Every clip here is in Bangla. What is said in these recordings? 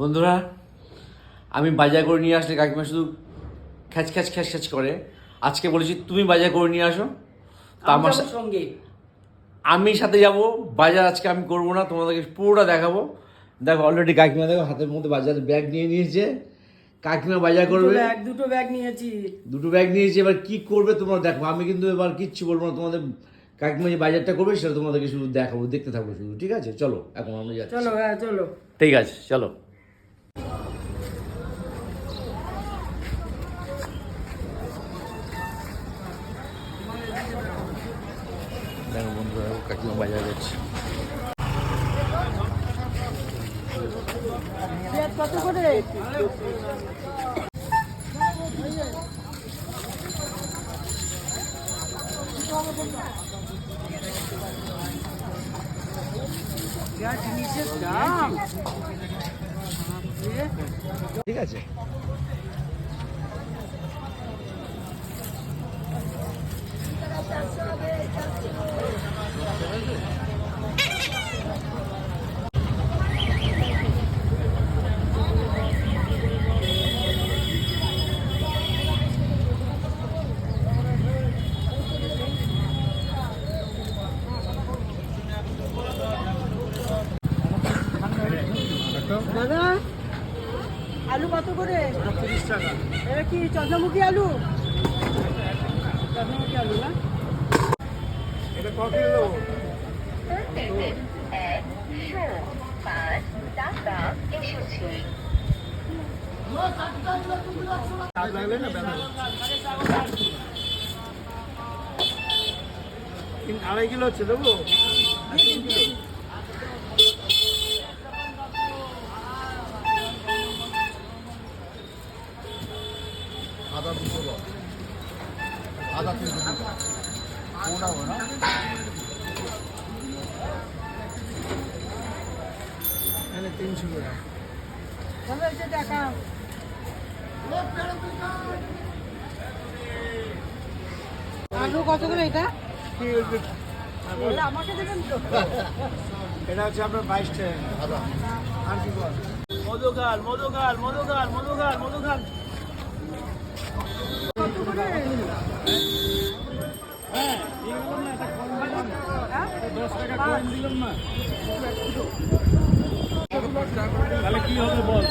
বন্ধুরা আমি বাজার করে নিয়ে আসলে কাকিমা শুধু খ্যাচ খ্যাচ খ্যাচ খ্যাচ করে। আজকে বলেছি তুমি বাজার করে নিয়ে আসো। তা আমার সঙ্গে। আমি সাথে যাব বাজার আজকে আমি করব না তোমাদেরকে পুরোটা দেখাবো। দেখো অলরেডি কাকিমা দেখো হাতের মধ্যে বাজারের ব্যাগ নিয়ে নিয়েছে। কাকিমা বাজার করবে। ব্যাগ দুটো ব্যাগ নিয়েছি। দুটো ব্যাগ নিয়েছি এবার কি করবে তোমরা দেখো। আমি কিন্তু এবার কিচ্ছু বলব না তোমাদের কাকিমা যে বাজারটা করবে সেটা তোমাদেরকে শুধু দেখাবো দেখতে থাকব শুধু ঠিক আছে? চলো এখন আমরা যাচ্ছি। চলো হ্যাঁ চলো। ঠিক আছে চলো। দেখো বন্ধুরা কাকিমা বাজার করছে পেঁয়াজ দাদা আলু কত করে? এটা কি চন্দ্রমুখী আলু? চন্দ্রমুখী আলু না? এক শূন্য পাঁচ টাকা এসেছে আড়াই কিলো হচ্ছে দেবো আদা দুশো আদা তিনশো না এখানে তিনশো করে। টাকা। আলু কত করে এটা? এটা আমাকে দেবেন তো। এটা হচ্ছে আপনার বাইশ টাকা। আদা আর কি বল? মধুগাল মধুগাল কত করে? হ্যাঁ তাহলে কি হবে বল?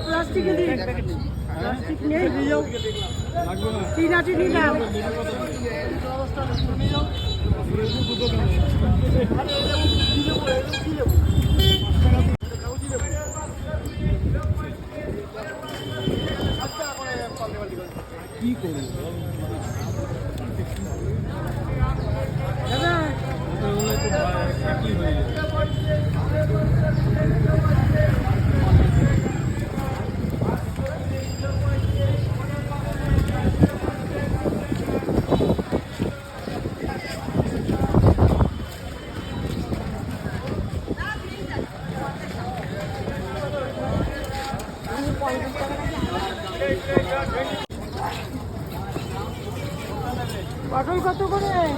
প্লাস্টিকে দিন। প্লাস্টিক নেই। লাগবে না। তিন আটি কি করব পটল কত করে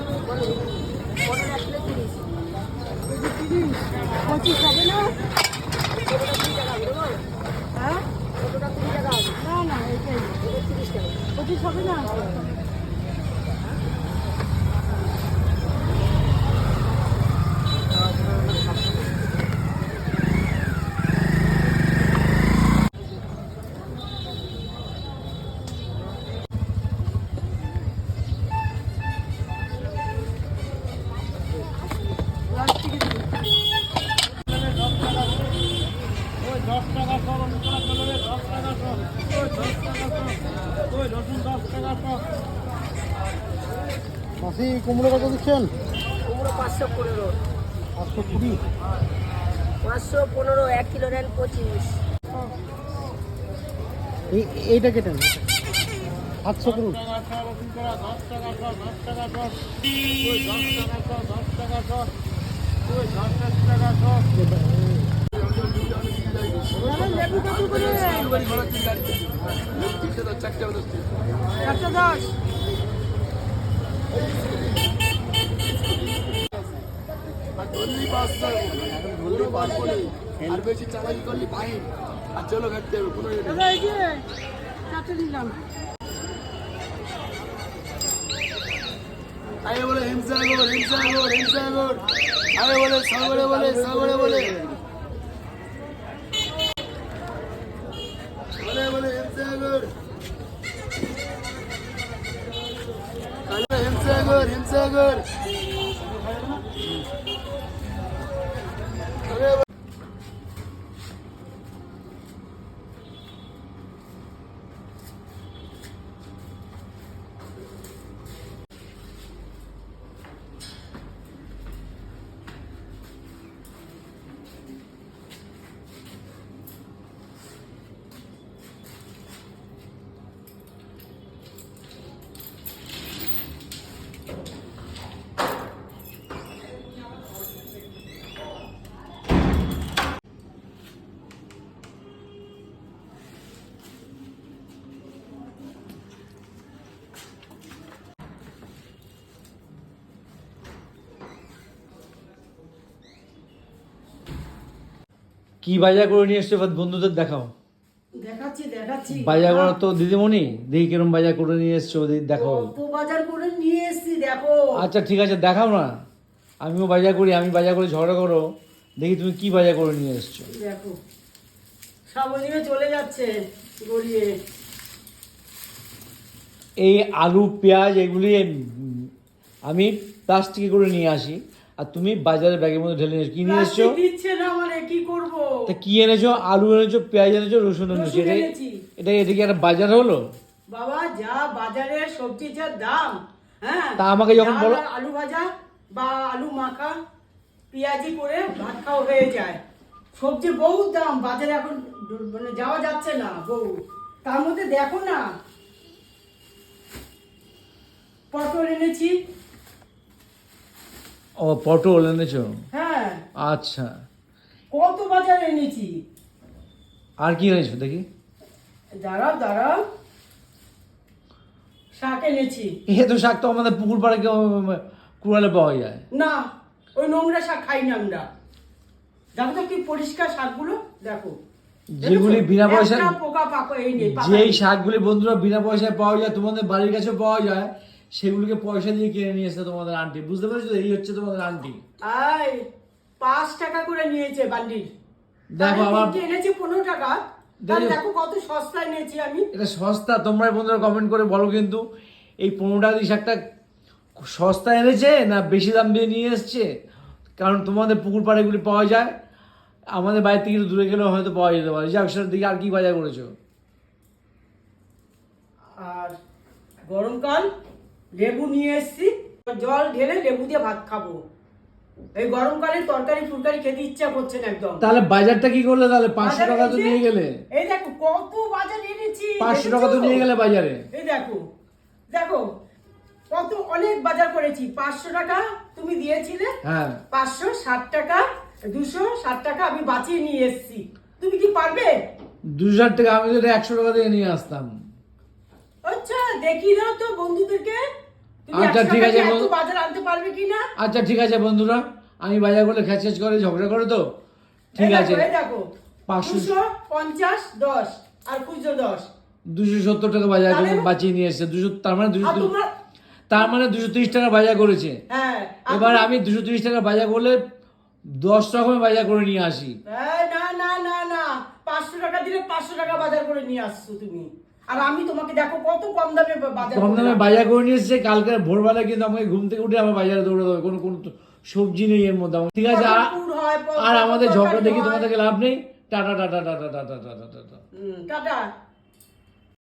মাসি কুমড়ো কত দিচ্ছেন? কুমড়ো পাঁচশো পনেরো। পাঁচশো কুড়ি? পাঁচশো পনেরো এক কিলো নেন পঁচিশ। এই এইটা কেটেন। সাতশো করুন টাকা সব রসুন করা দশ টাকা। আর বেশি চালাকি করলি ফাইন আর চলো ঘাটতে হবে কোনো নিলাম আরে বলে, হিমসাগর হিমসাগর হিমসাগর। আরে বলে, সাগরে বলে সাগরে বলে বলে হিমসাগর আরে হিমসাগর হিমসাগর আরে কি বাজার করে নিয়ে এসছো এবার বন্ধুদের দেখাও? দেখাচ্ছি দেখাচ্ছি। বাজার করা তো দিদিমণি দেখি কিরম বাজার করে নিয়ে এসছো দেখি দেখাও। কত বাজার করে নিয়ে এসেছি দেখো। আচ্ছা ঠিক আছে দেখাও না। আমিও বাজার করি আমি বাজার করে ঝগড়া করো। দেখি তুমি কি বাজার করে নিয়ে এসছো। দেখো সব চলে যাচ্ছে গড়িয়ে। এই আলু পেঁয়াজ এগুলি আমি প্লাস্টিকে করে নিয়ে আসি। আর তুমি বাজারে ব্যাগের মধ্যে ঢেলে নিয়ে এসো। কি নিয়ে এসছো? দিচ্ছে না মানে কি করব? তা কি এনেছো? আলু এনেছো পেঁয়াজ এনেছো রসুন এনেছো। এটা। এটা এটা কি একটা বাজার হলো? বাবা যা বাজারে সবজি যা দাম হ্যাঁ? তা আমাকে যখন বলো- আলু ভাজা বা আলু মাখা পেঁয়াজি করে ভাত খাওয়া হয়ে যায়। সবজি বহুত দাম বাজারে এখন মানে যাওয়া যাচ্ছে না বহু তার মধ্যে দেখো না পটল এনেছি ও পটল এনেছো? হ্যাঁ। আচ্ছা। কত বাজার এনেছি? আর কি এনেছো দেখি। দাঁড়াও দাঁড়াও শাক এনেছি। এ তো শাক তো আমাদের পুকুর পাড়ে কেউ কুড়ালে পাওয়া যায়। না ওই নোংরা শাক খাই না আমরা। দেখো তো কি পরিষ্কার শাকগুলো দেখো। যেগুলি বিনা পয়সা একটা পোকা পাকো এই যেই। শাকগুলি বন্ধুরা বিনা পয়সায় পাওয়া যায় তোমাদের বাড়ির কাছে পাওয়া যায় সেগুলিকে পয়সা দিয়ে কিনে নিয়ে এসে তোমাদের আন্টি বুঝতে পেরেছ? এই হচ্ছে তোমাদের আন্টি আই পাঁচ টাকা করে নিয়েছে বান্ডিল দেখো আমার এনেছি পনেরো টাকা। দেখো। কত সস্তায় নিয়েছি আমি। এটা সস্তা তোমরা বন্ধুরা কমেন্ট করে বলো কিন্তু এই পনেরো টাকা দিয়ে শাকটা সস্তা এনেছে না বেশি দাম দিয়ে নিয়ে এসছে? কারণ তোমাদের পুকুর পাড়েগুলি পাওয়া যায়। আমাদের বাড়ি থেকে দূরে গেলেও হয়তো পাওয়া যেতে পারে। যাক সেটার দিকে আর কি বাজার করেছ? আর গরমকাল? লেবু নিয়ে এসেছি। জল ঢেলে লেবু দিয়ে ভাত খাব। এই গরমকালে তরকারি ফুলকারি খেতে ইচ্ছা করছে না একদম। তাহলে বাজারটা কি করলে তাহলে? পাঁচশো টাকা তো নিয়ে গেলে। এই দেখো কত বাজার এনেছি পাঁচশো টাকা তো নিয়ে গেলে বাজারে। এই দেখো দেখো কত অনেক বাজার করেছি। পাঁচশো টাকা তুমি দিয়েছিলে হ্যাঁ। পাঁচশো ষাট টাকা দুশো ষাট টাকা আমি বাঁচিয়ে নিয়ে এসেছি। তুমি কি পারবে? দুশো ষাট টাকা আমি তো একশো টাকা দিয়ে নিয়ে আসতাম। আচ্ছা দেখি দাও তো বন্ধুদেরকে। আচ্ছা, ঠিক আছে, বন্ধু। বাজার আনতে পারবে আচ্ছা ঠিক আছে বন্ধুরা। আমি করে ঝগড়া করে তো। ঠিক আছে। পাঁচশো- পঞ্চাশ দশ আর খুচরো দশ। দুশো সত্তর টাকা বাজার করে বাঁচিয়ে নিয়ে এসছে। দুশো তার মানে দুশো তার মানে দুশো তিরিশ টাকা বাজার করেছে। হ্যাঁ এবার আমি দুশো তিরিশ টাকা বাজার করলে দশ রকমের বাজার করে নিয়ে আসি। না না না না। পাঁচশো টাকা দিলে পাঁচশো টাকা বাজার করে নিয়ে আসছো তুমি। আর আমি তোমাকে দেখো কত কম দামে বাজার কম দামে বাজার করে নিয়ে এসেছে কালকে ভোরবেলা কিন্তু আমাকে ঘুম থেকে উঠে আমার বাজারে দৌড়াতে হবে কোনো কোনো সবজি নেই এর মধ্যে। ঠিক আছে আর আমাদের ঝগড়া দেখি। তোমাদেরকে লাভ নেই। Tata tata tata tata tata tata. Tata.